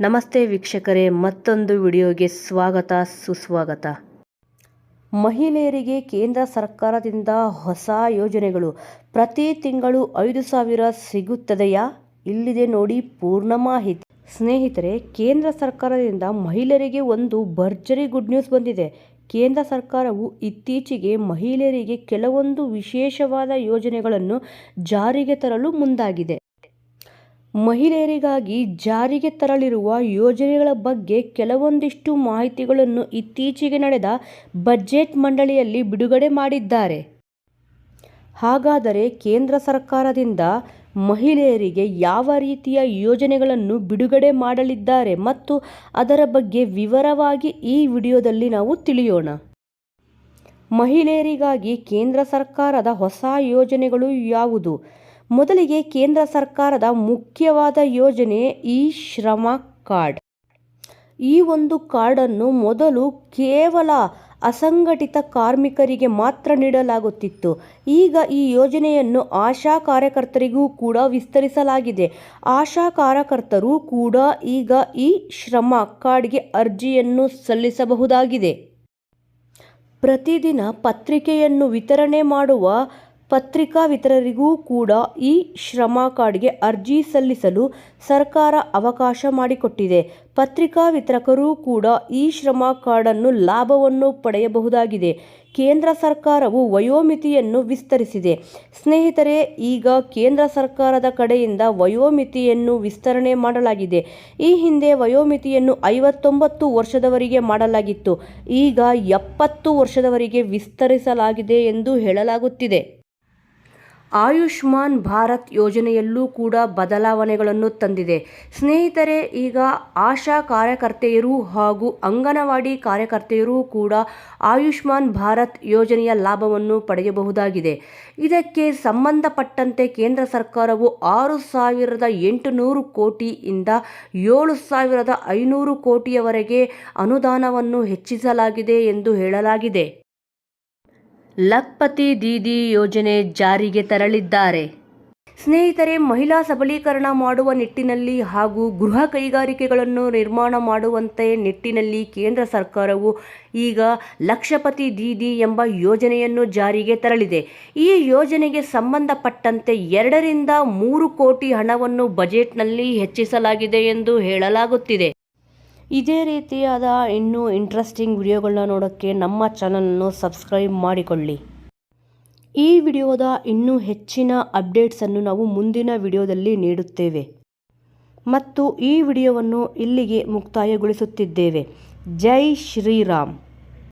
ನಮಸ್ತೆ ವೀಕ್ಷಕರೇ, ಮತ್ತೊಂದು ವಿಡಿಯೋಗೆ ಸ್ವಾಗತ, ಸುಸ್ವಾಗತ. ಮಹಿಳೆಯರಿಗೆ ಕೇಂದ್ರ ಸರ್ಕಾರದಿಂದ ಹೊಸ ಯೋಜನೆಗಳು ಪ್ರತಿ ತಿಂಗಳು ಐದು ಸಾವಿರ ಸಿಗುತ್ತದೆಯಾ? ಇಲ್ಲಿದೆ ನೋಡಿ ಪೂರ್ಣ ಮಾಹಿತಿ. ಸ್ನೇಹಿತರೆ, ಕೇಂದ್ರ ಸರ್ಕಾರದಿಂದ ಮಹಿಳೆಯರಿಗೆ ಒಂದು ಭರ್ಜರಿ ಗುಡ್ ನ್ಯೂಸ್ ಬಂದಿದೆ. ಕೇಂದ್ರ ಸರ್ಕಾರವು ಇತ್ತೀಚೆಗೆ ಮಹಿಳೆಯರಿಗೆ ಕೆಲವೊಂದು ವಿಶೇಷವಾದ ಯೋಜನೆಗಳನ್ನು ಜಾರಿಗೆ ತರಲು ಮುಂದಾಗಿದೆ. ಮಹಿಳೆಯರಿಗಾಗಿ ಜಾರಿಗೆ ತರಲಿರುವ ಯೋಜನೆಗಳ ಬಗ್ಗೆ ಕೆಲವೊಂದಿಷ್ಟು ಮಾಹಿತಿಗಳನ್ನು ಇತ್ತೀಚೆಗೆ ನಡೆದ ಬಜೆಟ್ ಮಂಡಳಿಯಲ್ಲಿ ಬಿಡುಗಡೆ ಮಾಡಿದ್ದಾರೆ. ಹಾಗಾದರೆ ಕೇಂದ್ರ ಸರ್ಕಾರದಿಂದ ಮಹಿಳೆಯರಿಗೆ ಯಾವ ರೀತಿಯ ಯೋಜನೆಗಳನ್ನು ಬಿಡುಗಡೆ ಮಾಡಲಿದ್ದಾರೆ ಮತ್ತು ಅದರ ಬಗ್ಗೆ ವಿವರವಾಗಿ ಈ ವಿಡಿಯೋದಲ್ಲಿ ನಾವು ತಿಳಿಯೋಣ. ಮಹಿಳೆಯರಿಗಾಗಿ ಕೇಂದ್ರ ಸರ್ಕಾರದ ಹೊಸ ಯೋಜನೆಗಳು ಯಾವುದು? ಮೊದಲಿಗೆ ಕೇಂದ್ರ ಸರ್ಕಾರದ ಮುಖ್ಯವಾದ ಯೋಜನೆ ಈ ಶ್ರಮ ಕಾರ್ಡ್. ಈ ಒಂದು ಕಾರ್ಡನ್ನು ಮೊದಲು ಕೇವಲ ಅಸಂಘಟಿತ ಕಾರ್ಮಿಕರಿಗೆ ಮಾತ್ರ ನೀಡಲಾಗುತ್ತಿತ್ತು. ಈಗ ಈ ಯೋಜನೆಯನ್ನು ಆಶಾ ಕಾರ್ಯಕರ್ತರಿಗೂ ಕೂಡ ವಿಸ್ತರಿಸಲಾಗಿದೆ. ಆಶಾ ಕಾರ್ಯಕರ್ತರು ಕೂಡ ಈಗ ಈ ಶ್ರಮ ಕಾರ್ಡ್ಗೆ ಅರ್ಜಿಯನ್ನು ಸಲ್ಲಿಸಬಹುದಾಗಿದೆ. ಪ್ರತಿದಿನ ಪತ್ರಿಕೆಯನ್ನು ವಿತರಣೆ ಮಾಡುವ ಪತ್ರಿಕಾ ವಿತರರಿಗೂ ಕೂಡ ಈ ಶ್ರಮ ಕಾರ್ಡ್ಗೆ ಅರ್ಜಿ ಸಲ್ಲಿಸಲು ಸರ್ಕಾರ ಅವಕಾಶ ಮಾಡಿಕೊಟ್ಟಿದೆ. ಪತ್ರಿಕಾ ವಿತರಕರು ಕೂಡ ಈ ಶ್ರಮ ಕಾರ್ಡನ್ನು ಲಾಭವನ್ನು ಪಡೆಯಬಹುದಾಗಿದೆ. ಕೇಂದ್ರ ಸರ್ಕಾರವು ವಯೋಮಿತಿಯನ್ನು ವಿಸ್ತರಿಸಿದೆ. ಸ್ನೇಹಿತರೆ, ಈಗ ಕೇಂದ್ರ ಸರ್ಕಾರದ ಕಡೆಯಿಂದ ವಯೋಮಿತಿಯನ್ನು ವಿಸ್ತರಣೆ ಮಾಡಲಾಗಿದೆ. ಈ ಹಿಂದೆ ವಯೋಮಿತಿಯನ್ನು ಐವತ್ತೊಂಬತ್ತು ವರ್ಷದವರಿಗೆ ಮಾಡಲಾಗಿತ್ತು. ಈಗ ಎಪ್ಪತ್ತು ವರ್ಷದವರಿಗೆ ವಿಸ್ತರಿಸಲಾಗಿದೆ ಎಂದು ಹೇಳಲಾಗುತ್ತಿದೆ. ಆಯುಷ್ಮಾನ್ ಭಾರತ್ ಯೋಜನೆಯಲ್ಲೂ ಕೂಡ ಬದಲಾವಣೆಗಳನ್ನು ತಂದಿದೆ. ಸ್ನೇಹಿತರೆ, ಈಗ ಆಶಾ ಕಾರ್ಯಕರ್ತೆಯರು ಹಾಗೂ ಅಂಗನವಾಡಿ ಕಾರ್ಯಕರ್ತೆಯರು ಕೂಡ ಆಯುಷ್ಮಾನ್ ಭಾರತ್ ಯೋಜನೆಯ ಲಾಭವನ್ನು ಪಡೆಯಬಹುದಾಗಿದೆ. ಇದಕ್ಕೆ ಸಂಬಂಧಪಟ್ಟಂತೆ ಕೇಂದ್ರ ಸರ್ಕಾರವು ಆರು ಸಾವಿರದ ಎಂಟುನೂರು ಕೋಟಿಯಿಂದ ಏಳು ಸಾವಿರದ ಐನೂರು ಕೋಟಿಯವರೆಗೆ ಅನುದಾನವನ್ನು ಹೆಚ್ಚಿಸಲಾಗಿದೆ ಎಂದು ಹೇಳಲಾಗಿದೆ. ಲಖ್ಪತಿ ದೀದಿ ಯೋಜನೆ ಜಾರಿಗೆ ತರಲಿದ್ದಾರೆ. ಸ್ನೇಹಿತರೆ, ಮಹಿಳಾ ಸಬಲೀಕರಣ ಮಾಡುವ ನಿಟ್ಟಿನಲ್ಲಿ ಹಾಗೂ ಗೃಹ ಕೈಗಾರಿಕೆಗಳನ್ನು ನಿರ್ಮಾಣ ಮಾಡುವಂತೆ ನಿಟ್ಟಿನಲ್ಲಿ ಕೇಂದ್ರ ಸರ್ಕಾರವು ಈಗ ಲಕ್ಷಪತಿ ದೀದಿ ಎಂಬ ಯೋಜನೆಯನ್ನು ಜಾರಿಗೆ ತರಲಿದೆ. ಈ ಯೋಜನೆಗೆ ಸಂಬಂಧಪಟ್ಟಂತೆ ಎರಡರಿಂದ ಮೂರು ಕೋಟಿ ಹಣವನ್ನು ಬಜೆಟ್ನಲ್ಲಿ ಹೆಚ್ಚಿಸಲಾಗಿದೆ ಎಂದು ಹೇಳಲಾಗುತ್ತಿದೆ. ಇದೇ ರೀತಿಯಾದ ಇನ್ನೂ ಇಂಟ್ರೆಸ್ಟಿಂಗ್ ವಿಡಿಯೋಗಳನ್ನ ನೋಡೋಕ್ಕೆ ನಮ್ಮ ಚಾನಲನ್ನು ಸಬ್ಸ್ಕ್ರೈಬ್ ಮಾಡಿಕೊಳ್ಳಿ. ಈ ವಿಡಿಯೋದ ಇನ್ನೂ ಹೆಚ್ಚಿನ ಅಪ್ಡೇಟ್ಸನ್ನು ನಾವು ಮುಂದಿನ ವಿಡಿಯೋದಲ್ಲಿ ನೀಡುತ್ತೇವೆ. ಮತ್ತು ಈ ವಿಡಿಯೋವನ್ನು ಇಲ್ಲಿಗೆ ಮುಕ್ತಾಯಗೊಳಿಸುತ್ತಿದ್ದೇವೆ. ಜೈ ಶ್ರೀರಾಮ್.